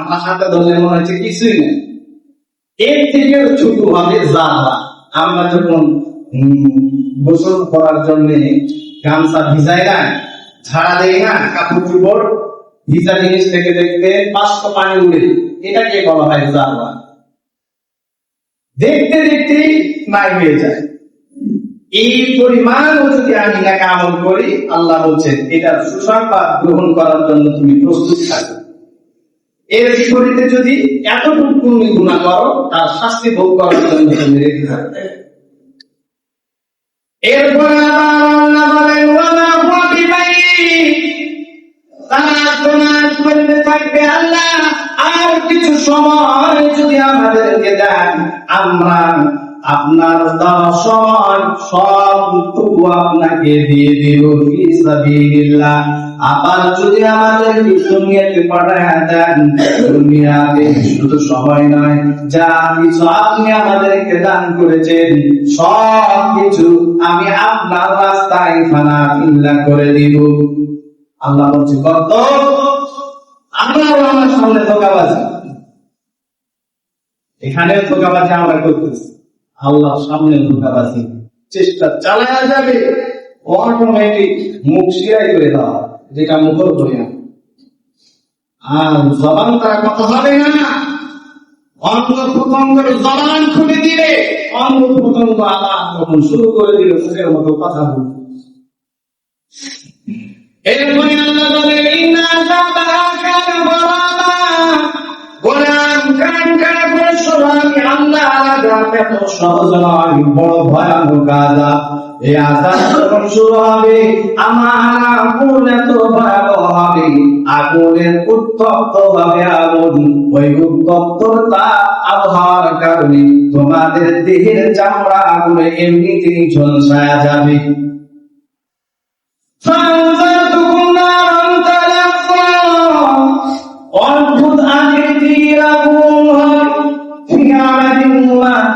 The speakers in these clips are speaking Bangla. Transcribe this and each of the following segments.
আমার হাতে ধরলে মনে হচ্ছে কিছুই নেই। এর থেকে ছোট হবে আমরা যখন গোসল করার জন্য গামছা ভিজাই না, ঝাড়া দেই না, কাপড় চুপড় ভিজা জিনিস থেকে দেখতে পানি উড়ে এটাকে বলা হয় জানলা দেখতে দেখতেই নাই হয়ে যায়। এই পরিমাণ যদি আমি আমল করি, আল্লাহ বলছেন এটা সুসংবাদ গ্রহণ করার জন্য তুমি প্রস্তুত থাকো। এর বিপরীতে যদি এতটুকু তুমি গুণা করো, তার শাস্তি ভোগ করার জন্য তুমি থাকবে এরপরে আবার আল্লাহ বলেন ওয়ালা বাই করতে থাকবে, আল্লাহ, আর কিছু সময় যদি আমাদেরকে দেন, আমরা আপনার দেওয়া সময় সবটুকু আপনাকে দিয়ে দিব ফি সাবিলিল্লাহ। আবার যদি আমাদেরকে দুনিয়াতে পাঠায় দেন দুনিয়াতে শুধু সময় নয়, যা কিছু আপনি আমাদেরকে দান করেছেন, সব কিছু আমি আপনার রাস্তায় খানা ফিল্লা করে দিব। আল্লাহ বলছে, কত? আমরাও আমার সামনে ধোকাবাজি। এখানে ধোকাবাজি আমরা করতেছি। আল্লাহ সামনে ধোকাবাজি চেষ্টা চালায়া যাবে অটোমেটিক মুখ শিরাই করে দেওয়া যেটা মুখর করি আর জবান তার কথা হবে না অঙ্গ প্রত্যঙ্গের জবান দিলে শুরু করে কথা এত বড় ভয়ানক যখন শুরু হবে, আমার আগুন এত ভয়াবহ হবে। আগুনের উত্তপ্ত হবে আগুন, ওই আবহাওয়ার কারণে তোমাদের দেহের চামড়া আগুনে এমনিতেই ঝলসায়া যাবে।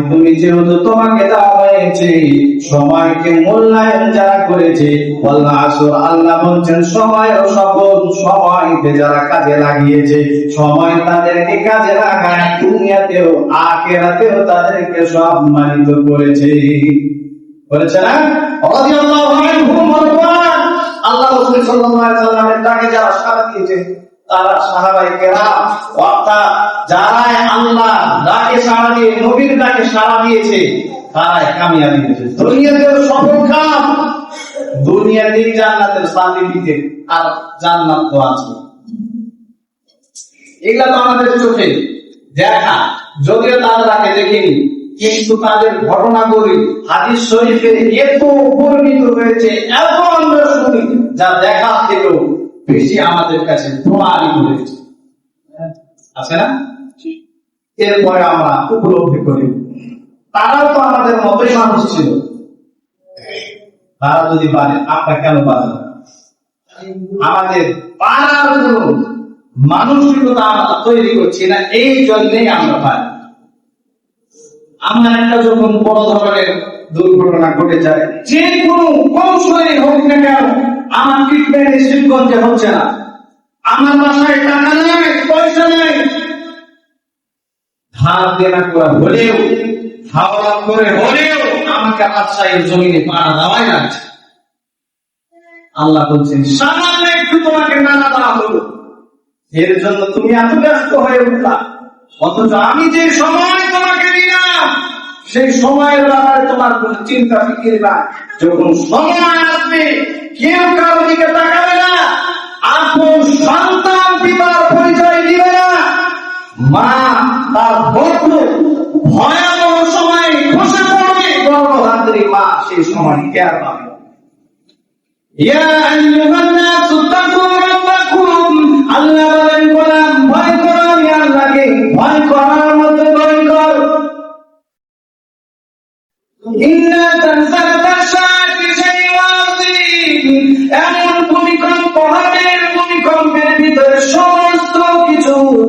তুমি যেহেতু তোমাকে দেওয়া হয়েছে, সময়কে মূল্যায়ন যারা করেছে, আল্লাহ বলছেন সময় ও সকল সময়কে যারা কাজে লাগিয়েছে, সময় তাদেরকে কাজে লাগায়, দুনিয়াতেও, আখেরাতেও তাদেরকে সম্মানিত করেছে। বলেছে না? আল্লাহ রাসূল সাল্লামের ডাকে যারা সাড়া দিয়েছে তারা তো আমাদের চোখে দেখা। যদিও তাদেরকে দেখিনি, কিন্তু তাদের ঘটনাগুলি, হাদিস শরীফে এত বর্ণিত হয়েছে, এত আমরা শুনি, যা থেকেও বেশি আমাদের কাছে প্রমাণিত হয়েছে। আছে না? এরপরে আমরা উপলব্ধি করি। তারাও তো আমাদের মতোই মানুষ ছিল। তারা যদি পারে আমরা কেন পারে আমাদের পারার কোনো মানসিকতা আমরা তৈরি করছি না এই জন্যই আমরা পারি। আমরা একটা যখন বড় ধরনের দুর্ঘটনা ঘটে যায় যে কোনো কৌশলে হোক না কেন শিবগঞ্জে হচ্ছে না। আমার বাসায় টাকা নাই, পয়সা নাই। ধার দেনা করে হলেও হাওয়া করে হলেও আমাকে রাজশাহীর জমিনে পাড়া দেওয়াই লাগছে। আল্লাহ বলছেন সামান্য একটু তোমাকে নানা দেওয়া হলো এর জন্য তুমি এত ব্যস্ত হয়ে উঠলা। অথচ আমি যে সময় তোমাকে দিলাম, সেই সময়ের ব্যাপারে তোমার কোনো চিন্তা ফিকির না যখন সময় আসবে কেউ কারও দিকে তাকাবে না। আপন সন্তান পিতার পরিচয় দিবে না। মা তার বন্ধু ভয়াবহ সময় বসে পড়বে। গর্ভধাত্রী মা সেই সময় কেয়ার পাবে। يا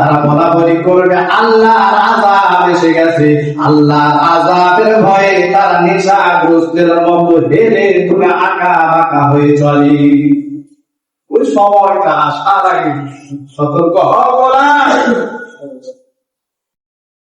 তারা বলাবলি করবে আল্লাহ এসে গেছে। আল্লাহ আজাবের ভয়ে তারা নেশাগ্রস্তের মতো হেরে তুমি আঁকা বাঁকা হয়ে চলে। ওই সময়টা আসার আগে সতর্ক হওয়া